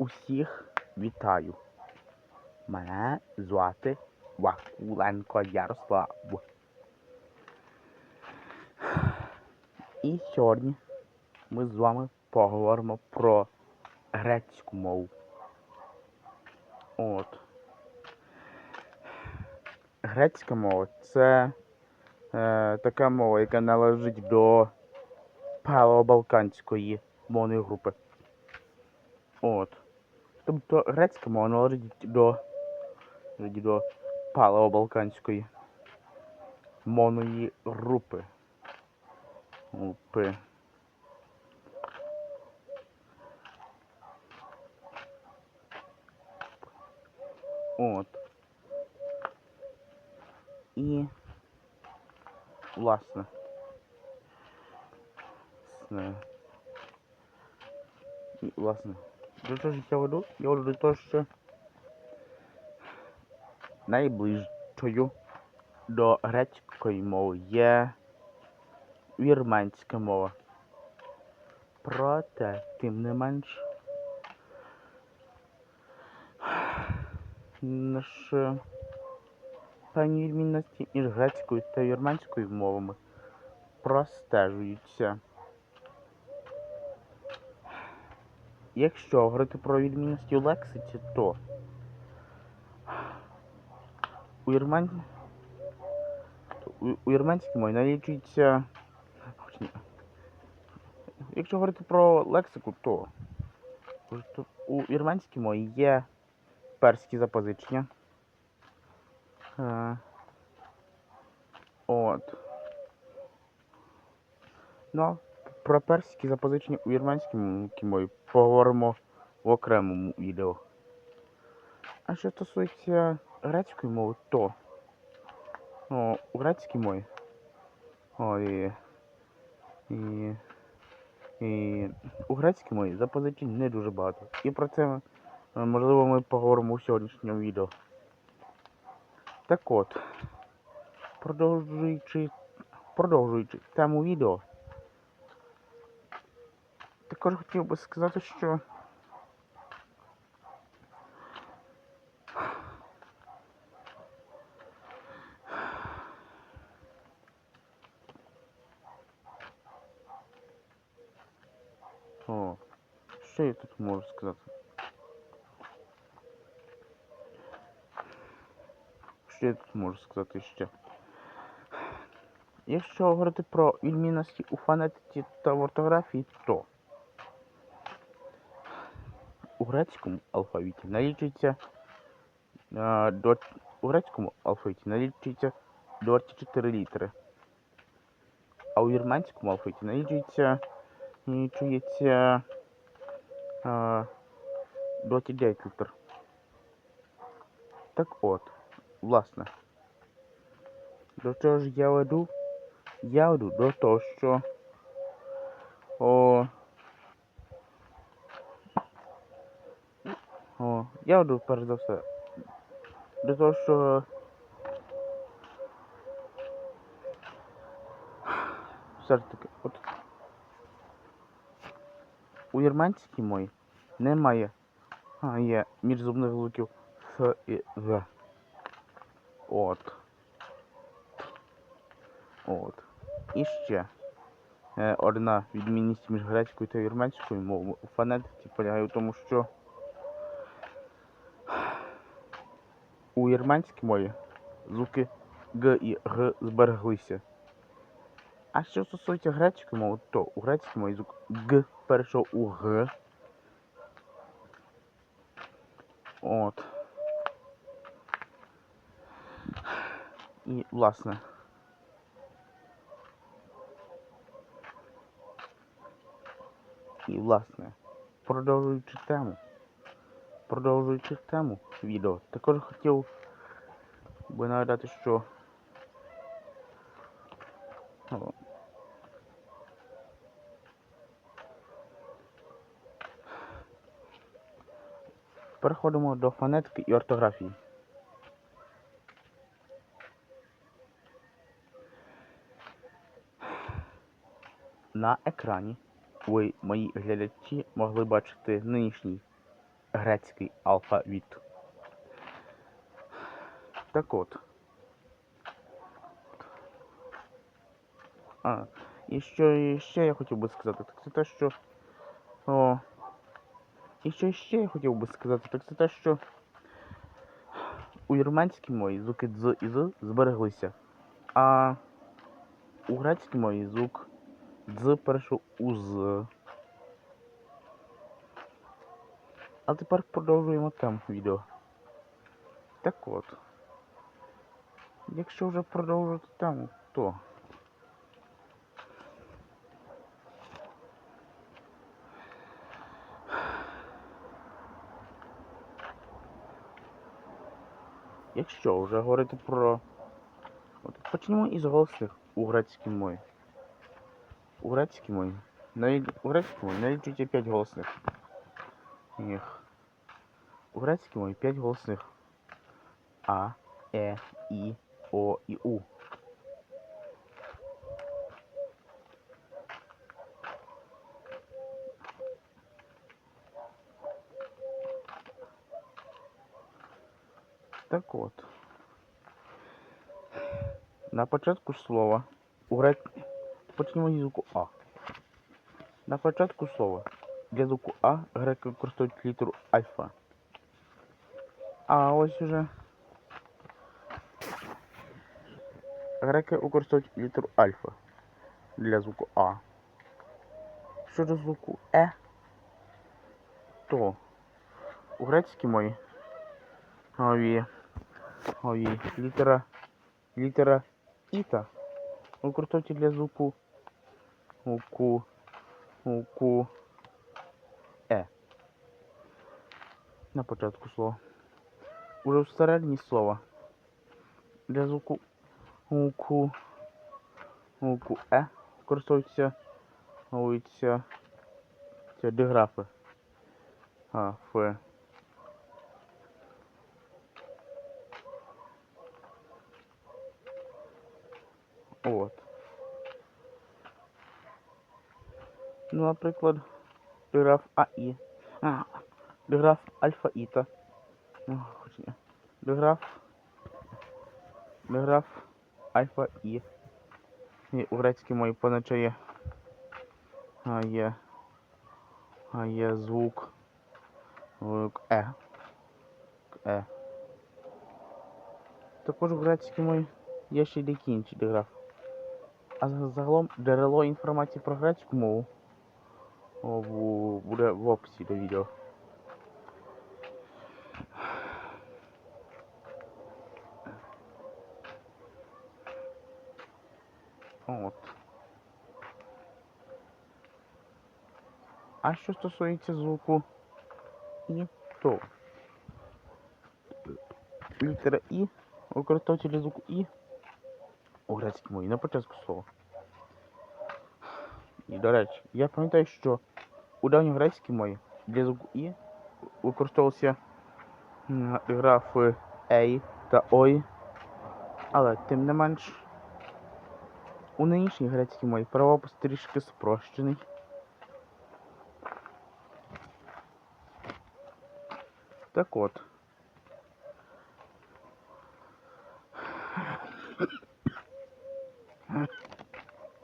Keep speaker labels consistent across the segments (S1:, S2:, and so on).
S1: Усіх вітаю. Мене звати Вакуленко Ярослав. І сьогодні ми з вами поговоримо про грецьку мову. От. Грецька мова це е, така мова, яка належить до палеобалканської мовної групи. От. Тобто грецька мова належить до, належить до палеобалканської мовної групи. Групи. От. І власне. Власне. І, власне. До чого ж я веду? Я веду до того, що найближчою до грецької мови є вірменська мова. Проте, тим не менш, наш певні відмінності між грецькою та вірменською мовами простежуються. Якщо говорити про відмінності у лексиці, то у вірмен... у, вірменській мові налічується. Якщо говорити про лексику, то у вірменській мові є перські запозичення. Е, От. Ну, про перські запозичення у вірменській мові поговоримо в окремому відео. А що стосується грецької мови, то ну, у грецькій мові. Ой, і, і у грецькій мові запозичень не дуже багато. І про це е, можливо ми поговоримо у сьогоднішньому відео. Так от, продовжуючи, продовжуючи тему відео, також хотів би сказати, що О, що я тут можу сказати? Що я тут можу сказати ще? Якщо говорити про відмінності у фонетиці та в ортографії, то у грецькому алфавіті налічується до, у грецькому алфавіті налічується 24 літери. А у вірменському алфавіті налічується налічується е, 29 літер. Так от, власне. До чого ж я веду? Я веду до того, що о, о, я веду перш за все. До того, що все ж таки, от у вірменській мові немає а, є міжзубних звуків Ф і З. От. От. І ще е, одна відмінність між грецькою та вірменською мовою у фонетиці полягає в тому, що у вірменській мові звуки Г і Г збереглися. А що стосується грецької мови, то у грецькій мові звук Г перейшов у Г. От. І, власне. І, власне, продовжуючи тему. Продовжуючи тему відео, також хотів би нагадати, що переходимо до фонетики і ортографії. На екрані ви, мої глядачі, могли бачити нинішній грецький алфавіт. Так от. А, і що і ще я хотів би сказати, так це те, що. О. І що ще я хотів би сказати, так це те, що у вірменській мові звуки дз і з збереглися. А у грецькій мові звук дз перейшов у з. А тепер продовжуємо тему відео. Так от. Якщо вже продовжувати тему, то. Якщо вже говорити про. От, почнемо із голосних у грецькій мові. У грецькій мові. Навіть у грецькій мові налічується 5 голосних. Їх. У грецькій мові 5 голосних. А, Е, І, О і У. Так от. На початку слова у грек... Почнемо зі звуку А. На початку слова для звуку А греки використовують літеру альфа. А ось уже греки використовують літеру альфа для звуку А. Щодо звуку Е, то у грецькій мові мові, мові літера літера Іта використовують для звуку звуку звуку Е. На початку слова. Уже всередині слова для звуку звуку звуку Е використовуються використовуються ці диграфи. А, Ф. От. Ну, наприклад, диграф АІ. А, диграф альфа Іта. Диграф. Диграф альфа І. І у грецькій позначає а є, а є звук, Е. Е. Також у грецькій мові є ще й деякі інші диграф. А за- загалом джерело інформації про грецьку мову буде в описі до відео. От. А що стосується звуку? І, то. Літера І. Використовується для звуку І. У грецькій мові на початку слова. І, до речі, я пам'ятаю, що у давньогрецькій мові для звуку І використовувався графи Ей та Ой, але тим не менш у нинішній грецькій мові правопис трішки спрощений. Так от.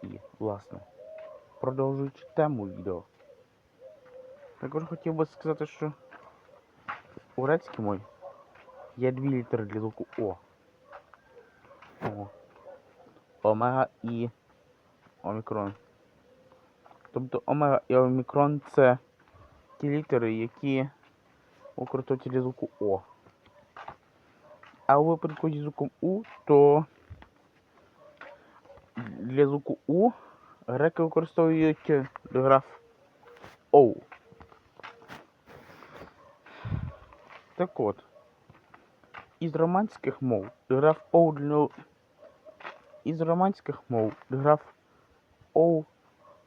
S1: І, власне, продовжуючи тему відео. Також хотів би сказати, що у грецькій мові є дві літери для звуку О. О. Омега і омікрон. Тобто омега і омікрон це ті літери, які використовуються для звуку О. А у випадку зі звуком У, то для звуку У греки використовують граф Оу. Так от, із романських мов граф Оу для... Із романських мов граф Оу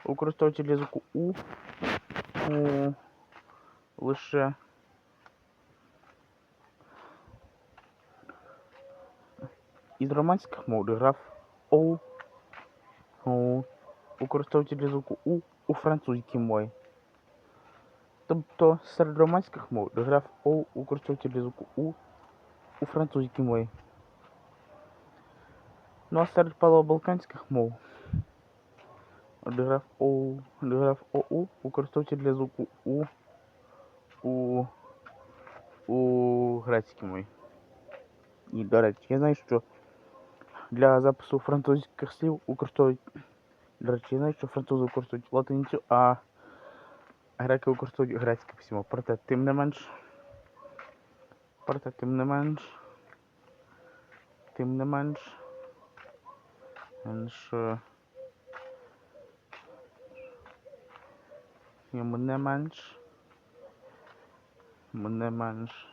S1: використовується для звуку У, у лише із романських мов граф Оу Оу використовується для звуку У у французькій мові. Тобто серед романських мов граф О використовується для звуку У у французькій мові. Ну а серед палеобалканських мов граф О, граф ОУ використовується для звуку У у, у грецькій мові. І, до речі, я знаю, що для запису французьких слів використовують. До речі, знаю, що французи використовують латиницю, а греки використовують грецьке письмо. Проте тим не менш. Проте тим не менш. Тим не менш. Менш. Йому не менш. Мене менш.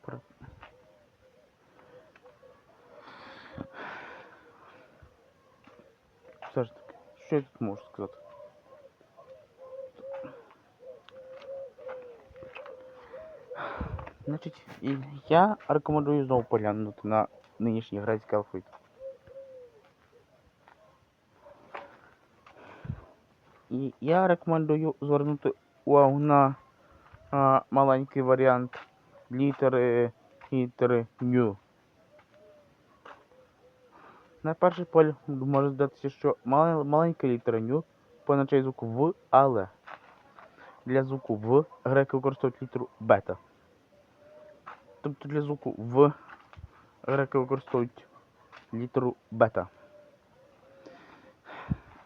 S1: Про- Все ж таки, що я тут можу сказати? Значить, і я рекомендую знову поглянути на нинішній грецький алфавіт. І я рекомендую звернути увагу на а, маленький варіант літери літери ню. На перший погляд може здатися, що маленька літера ню позначає звук В, але для звуку В греки використовують літеру бета. Тобто для звуку В греки використовують літеру бета.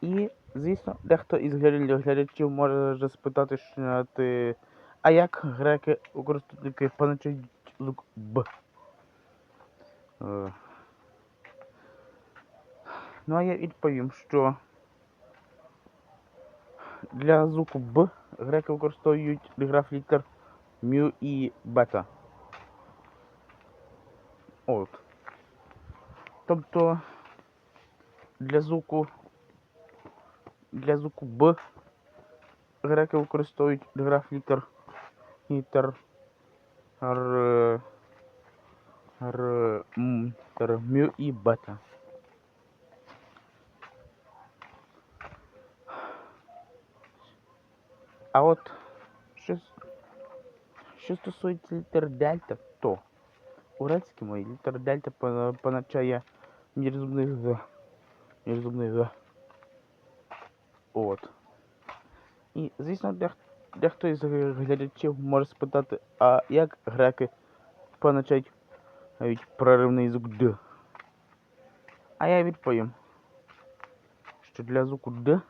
S1: І, звісно, дехто із гля- глядачів може спитати, що ти, а як греки використовують позначають звук Б. Ну а я відповім, що для звуку Б греки використовують граф літер мю і бета. От. Тобто для звуку для звуку Б греки використовують граф літер літер Р, Р, М, Р, мю і бета. А от що, що стосується літер дельта, то у грецькій мові літер дельта по- позначає міжзубний з. Міжзубний з. От. І, звісно, дех- дехто із глядачів може спитати, а як греки позначають навіть проривний звук Д. А я відповім, що для звуку Д,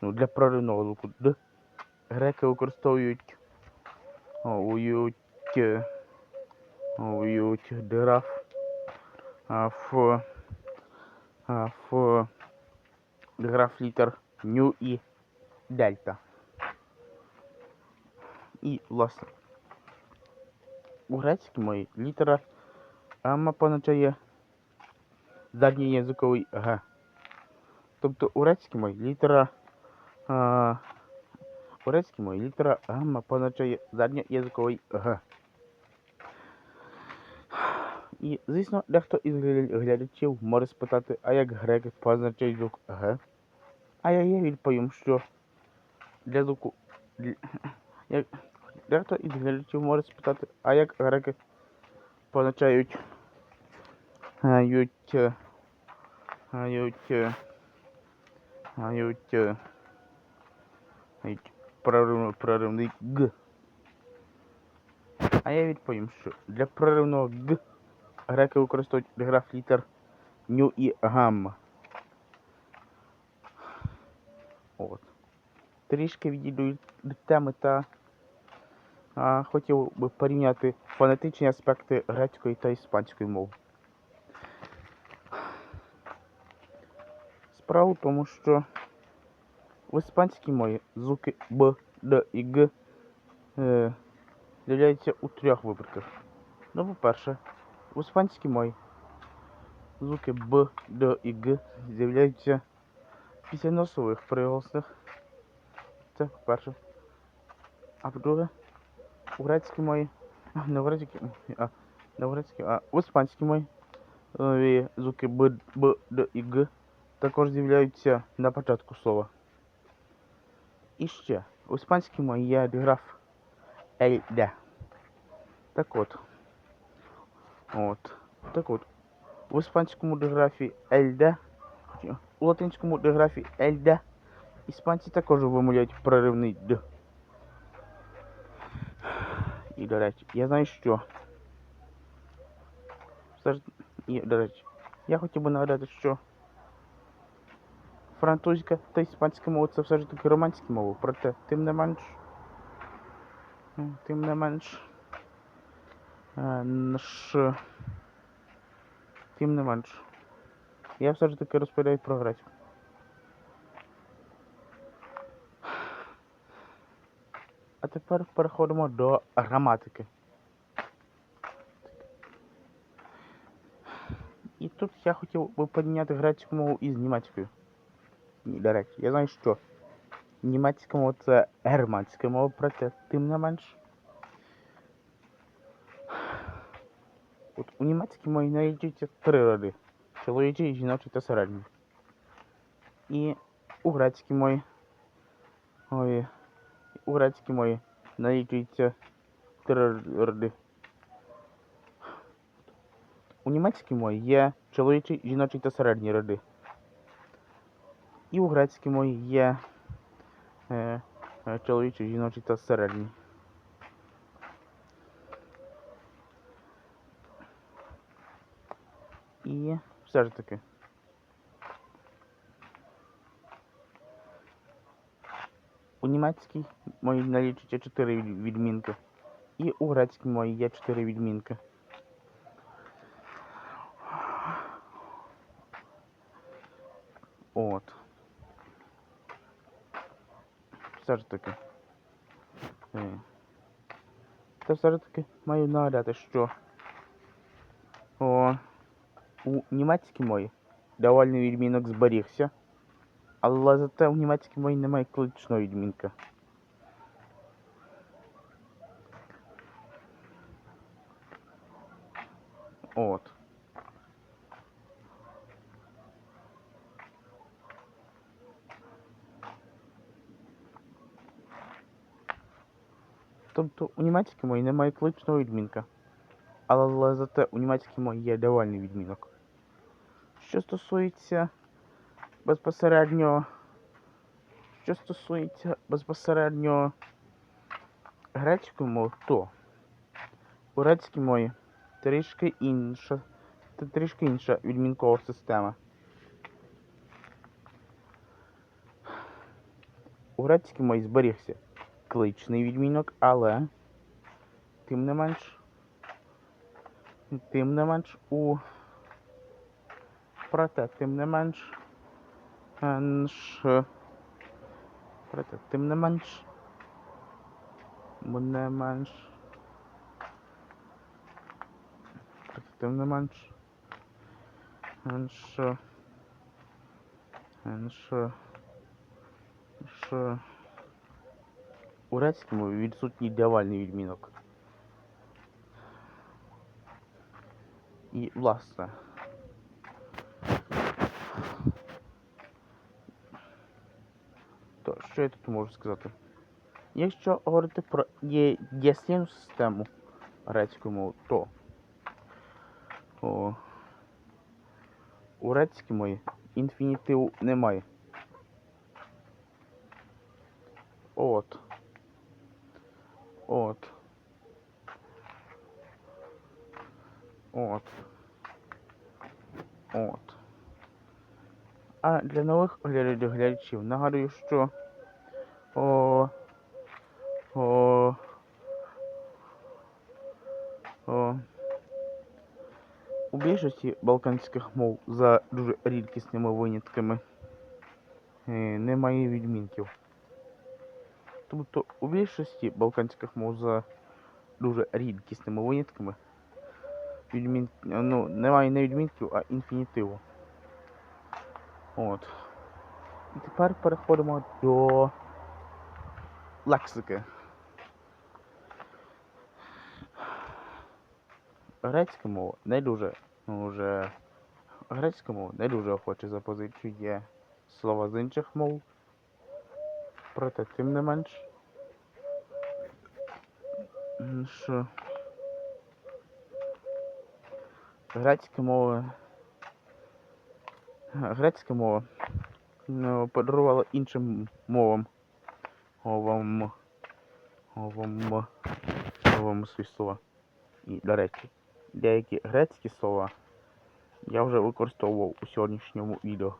S1: ну для проривного звуку Д, греки використовують ують, ують граф в, в граф літер ню і дельта. І, власне, у грецькій мові літера М позначає задній язиковий Г. Тобто у грецькій літера а, у грецькій мові літера М позначає задній язиковий Г. І, звісно, дехто із глядачів може спитати, а як греки позначають звук Г. А я їй відповім, що для звуку. Як, дехто із глядачів може спитати, а як греки позначають. Гають. е, Гають. е, Е, проривний, Г. А я відповім, що для проривного Г греки використовують граф літер ню і гамма. От. Трішки відійду від теми та а, хотів би порівняти фонетичні аспекти грецької та іспанської мов. Справа в тому, що в іспанській мові звуки Б, Д і Г е, з'являються у трьох випадках. Ну, по-перше, в іспанській звуки Б, Д і Г з'являються після носових приголосних. Це по-перше. А по-друге, у грецькій мові, не в а не в а в іспанській е, звуки Б, Б, Д і Г також з'являються на початку слова. І ще, у іспанській мові є граф «ельде». Так от. От. Так от. У іспанському деграфі «ельде», у латинському деграфі «ельде» іспанці також вимовляють проривний «д». І, до речі, я знаю, що. І, до речі, я хотів би нагадати, що французька та іспанська мова це все ж таки романські мови, проте тим не менш. Тим не менш. е, наш. Тим не менш. Я все ж таки розповідаю про грецьку. А тепер переходимо до граматики. І тут я хотів би порівняти грецьку мову із німецькою. До речі, я знаю, що німецька мова це германська мова, проте тим не менш. От у німецькій мові налічується три роди. Чоловічий, жіночий та середній. І у грецькій мові. Ой, у грецькій мові налічується три роди. У німецькій мові є чоловічий, жіночий та середній роди. І у грецькій мові є е, е, чоловічий, жіночий та середній. І все ж таки. У німецькій мові налічується 4 відмінки. І у грецькій мові є 4 відмінки. От. Все ж таки. Е. Та все ж таки маю нагадати, що о, у німецькій мові давальний відмінок зберігся, але зате у німецькій мові немає кличного відмінка. От. Тобто у німецькій мові немає кличного відмінка. Але зате у німецькій мові є давальний відмінок. Що стосується безпосередньо. Що стосується безпосередньо грецької мови, то у грецькій мові трішки інша. Це трішки інша відмінкова система. У грецькій мові зберігся кличний відмінок, але тим не менш. Тим не менш у проте, тим не менш. Енш. Проте, тим не менш. Не менш. Проте, тим не менш. Енш. Енш. Енш. У грецькій мові відсутній давальний відмінок. І власне. То що я тут можу сказати? Якщо говорити про є, єслівну систему грецької мови, то о, у грецькій мові інфінітиву немає. От. От. От. От. А для нових гля- глядачів нагадую, що о, о, о, у більшості балканських мов за дуже рідкісними винятками е, немає відмінків. Тобто у більшості балканських мов за дуже рідкісними винятками відмін... ну, немає не відмінків, а інфінітиву. От. І тепер переходимо до лексики. Грецька мова не дуже вже грецька мова не дуже охоче запозичує слова з інших мов. Проте, тим не менш, що грецька мова. Грецька мова ну, подарувала іншим мовам. Мовам. Мовам. Мовам свої слова. І, до речі, деякі грецькі слова я вже використовував у сьогоднішньому відео.